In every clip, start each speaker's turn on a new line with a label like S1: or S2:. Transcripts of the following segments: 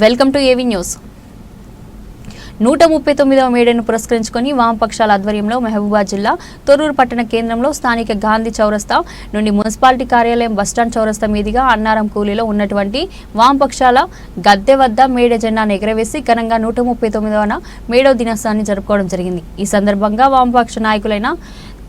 S1: Welcome to ఏవి news. నూట ముప్పై తొమ్మిదవ మేడను పురస్కరించుకొని వామపక్షాల ఆధ్వర్యంలో మహబూబాద్ జిల్లా తొర్రూరు పట్టణ కేంద్రంలో స్థానిక గాంధీ చౌరస్తా నుండి మున్సిపాలిటీ కార్యాలయం బస్టాండ్ చౌరస్తా మీదుగా అన్నారం కూలీలో ఉన్నటువంటి వామపక్షాల గద్దె వద్ద మేడ జెండాను ఎగరవేసి ఘనంగా నూట ముప్పై తొమ్మిదవ మేడో దినోత్సవాన్ని జరుపుకోవడం జరిగింది. ఈ సందర్భంగా వామపక్ష నాయకులైన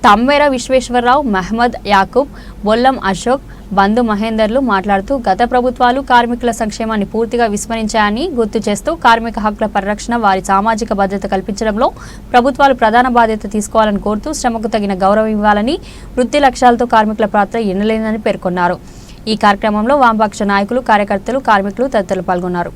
S1: తమ్మెర విశ్వేశ్వరరావు మహమ్మద్ యాకూబ్ బొల్లం అశోక్ బంధు మహేందర్లు మాట్లాడుతూ గత ప్రభుత్వాలు కార్మికుల సంక్షేమాన్ని పూర్తిగా విస్మరించాయని గుర్తు చేస్తూ కార్మిక హక్కుల పరిరక్షణ వారి సామాజిక భద్రత కల్పించడంలో ప్రభుత్వాలు ప్రధాన బాధ్యత తీసుకోవాలని కోరుతూ శ్రమకు తగిన గౌరవం ఇవ్వాలని వృత్తి లక్ష్యాలతో కార్మికుల పాత్ర ఎన్నలేదని పేర్కొన్నారు. ఈ కార్యక్రమంలో వామపక్ష నాయకులు కార్యకర్తలు కార్మికులు తదితరులు పాల్గొన్నారు.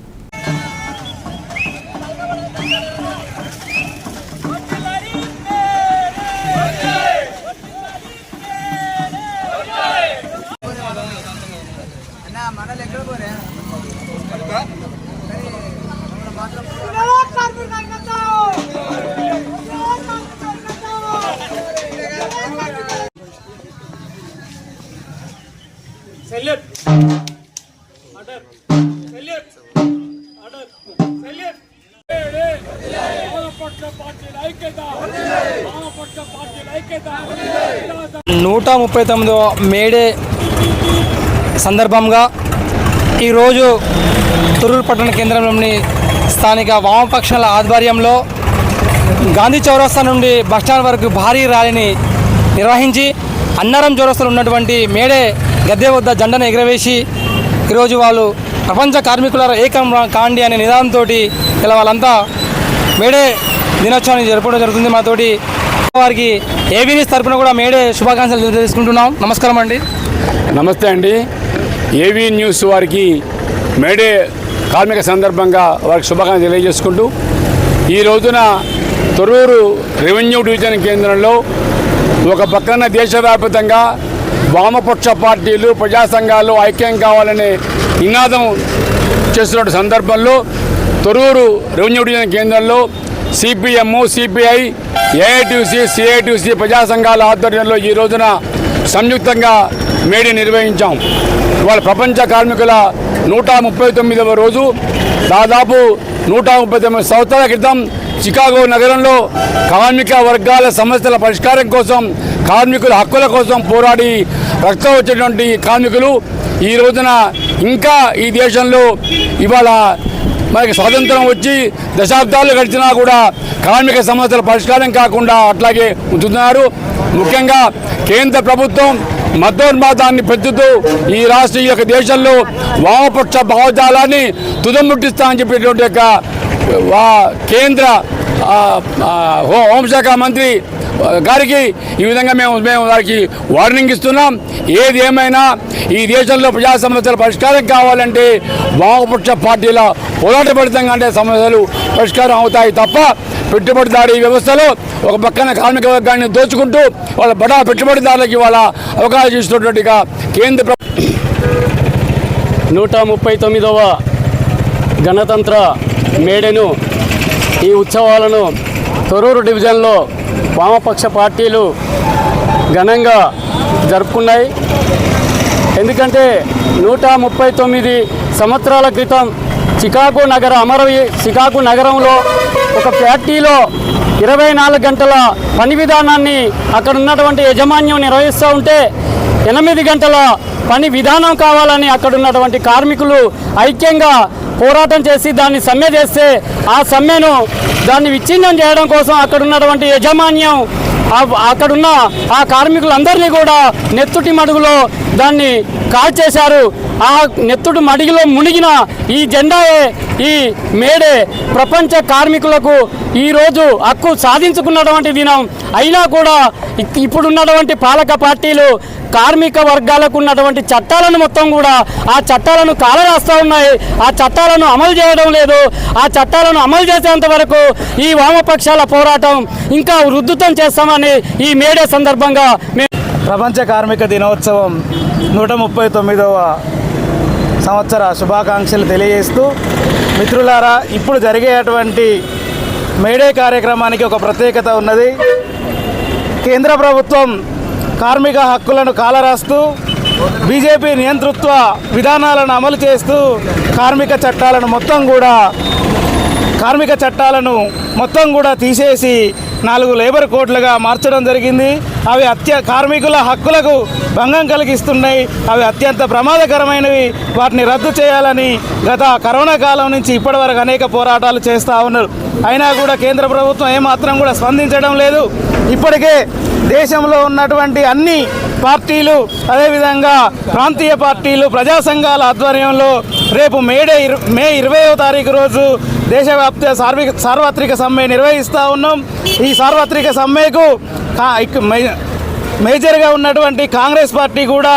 S2: నూట ముప్పై తొమ్మిదో మేడే సందర్భంగా ఈరోజు తురూరు పట్టణ కేంద్రంలోని స్థానిక వామపక్షాల ఆధ్వర్యంలో గాంధీ చౌరస్తా నుండి బస్టాండ్ వరకు భారీ ర్యాలీని నిర్వహించి అన్నారం చౌరస్తాలో ఉన్నటువంటి మేడే గద్దె వద్ద జెండను ఎగురవేసి ఈరోజు వాళ్ళు ప్రపంచ కార్మికుల ఏకం కాండి అనే నిదానంతో ఇలా వాళ్ళంతా మేడే దినోత్సవాన్ని జరపడం జరుగుతుంది మాతోటి. వారికి ఏబీ న్యూస్ కూడా మేడే శుభాకాంక్షలు తెలుసుకుంటున్నాం. నమస్కారం అండి.
S3: నమస్తే అండి. ఏవీ న్యూస్ వారికి మేడే కార్మిక సందర్భంగా వారికి శుభాకాంక్షలు తెలియజేసుకుంటూ ఈ రోజున తొర్రూరు రెవెన్యూ డివిజన్ కేంద్రంలో ఒక పక్కన దేశవ్యాప్తంగా వామపక్ష పార్టీలు ప్రజా సంఘాలు ఐక్యం కావాలనే నినాదం చేస్తున్న సందర్భంలో తొర్రూరు రెవెన్యూ డివిజన్ కేంద్రంలో సిపిఎం సిపిఐ ఏఐటీసీ సిఐటీసీ ప్రజా సంఘాల ఆధ్వర్యంలో ఈ రోజున సంయుక్తంగా మేడే నిర్వహించాం. ఇవాళ ప్రపంచ కార్మికుల నూట ముప్పై తొమ్మిదవ రోజు. దాదాపు నూట ముప్పై తొమ్మిది సంవత్సరాల క్రితం చికాగో నగరంలో కార్మిక వర్గాల సమస్యల పరిష్కారం కోసం కార్మికుల హక్కుల కోసం పోరాడి రక్తం వచ్చినటువంటి కార్మికులు ఈ రోజున ఇంకా ఈ దేశంలో ఇవాళ మనకి స్వాతంత్రం వచ్చి దశాబ్దాలు గడిచినా కూడా కార్మిక సమస్యల పరిష్కారం కాకుండా అట్లాగే ఉంటున్నారు. ముఖ్యంగా కేంద్ర ప్రభుత్వం మతోన్మాదాన్ని పెంచుతూ ఈ రాష్ట్ర ఈ యొక్క దేశంలో వామపక్ష భావజాలాన్ని తుదముట్టిస్తా అని చెప్పేటువంటి యొక్క వా- కేంద్ర హోంశాఖ మంత్రి గారికి ఈ విధంగా మేము మేము వారికి వార్నింగ్ ఇస్తున్నాం. ఏది ఏమైనా ఈ దేశంలో ప్రజా సమస్యల పరిష్కారం కావాలంటే వామపక్ష పార్టీల పోరాట ఫలితంగా అంటే సమస్యలు పరిష్కారం అవుతాయి తప్ప పెట్టుబడిదారీ వ్యవస్థలో ఒక పక్కన కార్మిక వర్గాన్ని దోచుకుంటూ వాళ్ళ బడా పెట్టుబడిదారులకి వాళ్ళ అవకాశం ఇస్తున్నట్టుగా కేంద్ర
S4: నూట ముప్పై తొమ్మిదవ గణతంత్ర మేడను ఈ ఉత్సవాలను తొరూరు డివిజన్లో వామపక్ష పార్టీలు ఘనంగా జరుపుకున్నాయి. ఎందుకంటే నూట ముప్పై తొమ్మిది సంవత్సరాల క్రితం చికాగో నగర అమరవి చికాగో నగరంలో ఒక ఫ్యాక్టరీలో ఇరవై నాలుగు గంటల పని విధానాన్ని అక్కడ ఉన్నటువంటి యజమాన్యం నిర్వహిస్తూ ఉంటే ఎనిమిది గంటల పని విధానం కావాలని అక్కడ ఉన్నటువంటి కార్మికులు ఐక్యంగా పోరాటం చేసి దాన్ని సమ్మె చేస్తే ఆ సమ్మెను దాన్ని విచ్ఛిన్నం చేయడం కోసం అక్కడ ఉన్నటువంటి యజమాన్యం అక్కడున్న ఆ కార్మికులందరినీ కూడా నెత్తుటి మడుగులో దాన్ని కాల్చేశారు. ఆ నెత్తుడు మడిగిలో మునిగిన ఈ జెండాయే ఈ మేడే ప్రపంచ కార్మికులకు ఈరోజు హక్కు సాధించుకున్నటువంటి దినం. అయినా కూడా ఇప్పుడున్నటువంటి పాలక పార్టీలు కార్మిక వర్గాలకు ఉన్నటువంటి చట్టాలను మొత్తం కూడా ఆ చట్టాలను కాలరాస్తూ ఉన్నాయి. ఆ చట్టాలను అమలు చేయడం లేదు. ఆ చట్టాలను అమలు చేసేంత వరకు ఈ వామపక్షాల పోరాటం ఇంకా వృద్ధుతం చేస్తామని ఈ మేడే సందర్భంగా
S5: ప్రపంచ కార్మిక దినోత్సవం నూట ముప్పై తొమ్మిదవ సంవత్సర శుభాకాంక్షలు తెలియజేస్తూ మిత్రులారా ఇప్పుడు జరిగేటువంటి మేడే కార్యక్రమానికి ఒక ప్రత్యేకత ఉన్నది. కేంద్ర ప్రభుత్వం కార్మిక హక్కులను కాలరాస్తూ బీజేపీ నియంతృత్వ విధానాలను అమలు చేస్తూ కార్మిక చట్టాలను మొత్తం కూడా కార్మిక చట్టాలను మొత్తం కూడా తీసేసి నాలుగు లేబర్ కోడ్లుగా మార్చడం జరిగింది. అవి అత్య కార్మికుల హక్కులకు భంగం కలిగిస్తున్నాయి. అవి అత్యంత ప్రమాదకరమైనవి. వాటిని రద్దు చేయాలని గత కరోనా కాలం నుంచి ఇప్పటివరకు అనేక పోరాటాలు చేస్తూ ఉన్నారు. అయినా కూడా కేంద్ర ప్రభుత్వం ఏమాత్రం కూడా స్పందించడం లేదు. ఇప్పటికే దేశంలో ఉన్నటువంటి అన్ని పార్టీలు అదేవిధంగా ప్రాంతీయ పార్టీలు ప్రజా సంఘాల ఆధ్వర్యంలో రేపు మేడే ఇరు మే ఇరవయో తారీఖు రోజు దేశవ్యాప్త సార్విక సార్వత్రిక సమ్మె నిర్వహిస్తూ ఉన్నాం. ఈ సార్వత్రిక సమ్మెకు మేజర్గా ఉన్నటువంటి కాంగ్రెస్ పార్టీ కూడా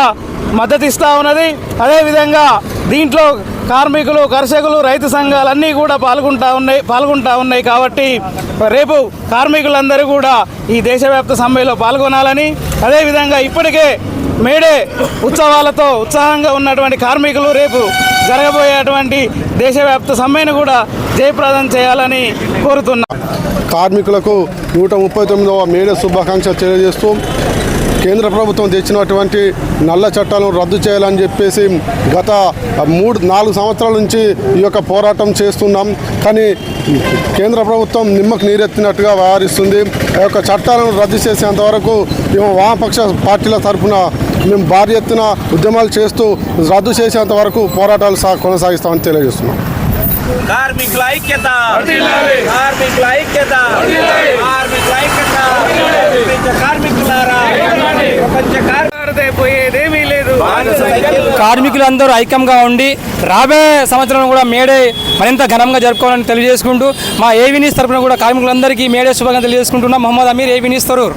S5: మద్దతు ఇస్తూ ఉన్నది. అదేవిధంగా దీంట్లో కార్మికులు కర్షకులు రైతు సంఘాలన్నీ కూడా పాల్గొంటా ఉన్నాయి పాల్గొంటా ఉన్నాయి కాబట్టి రేపు కార్మికులందరూ కూడా ఈ దేశవ్యాప్త సమ్మెలో పాల్గొనాలని అదేవిధంగా ఇప్పటికే మేడే ఉత్సవాలతో ఉత్సాహంగా ఉన్నటువంటి కార్మికులు రేపు జరగబోయేటువంటి దేశవ్యాప్త సమ్మెను కూడా జయప్రదం చేయాలని కోరుతున్నాం.
S6: కార్మికులకు నూట ముప్పై తొమ్మిదవ మేడే శుభాకాంక్షలు తెలియజేస్తూ కేంద్ర ప్రభుత్వం తెచ్చినటువంటి నల్ల చట్టాలను రద్దు చేయాలని చెప్పేసి గత మూడు నాలుగు సంవత్సరాల నుంచి ఈ యొక్క పోరాటం చేస్తున్నాం. కానీ కేంద్ర ప్రభుత్వం నిమ్మకు నీరెత్తినట్టుగా వ్యవహరిస్తుంది. ఆ యొక్క చట్టాలను రద్దు చేసేంత వరకు మేము వామపక్ష పార్టీల తరఫున మేము భారీ ఎత్తున ఉద్యమాలు చేస్తూ రద్దు చేసేంత వరకు పోరాటాలు సా కొనసాగిస్తామని తెలియజేస్తున్నాం.
S7: కార్మికుల ఐక్యత. కార్మికుల ఐక్యత. కార్మికుల ఐక్యత. ప్రపంచ కార్మికులారా. ప్రపంచ కార్మికులదే
S5: పోయేదేమీ లేదు.
S2: కార్మికులందరూ ఐక్యంగా ఉండి రాబోయే సంవత్సరం కూడా మేడే మరింత ఘనంగా జరుపుకోవాలని తెలియజేసుకుంటూ మా ఏవీ న్యూస్ తరపున కూడా కార్మికులందరికీ మేడే శుభంగా తెలియజేసుకుంటున్నాం. Mohammed Aamir AV news Tharoor.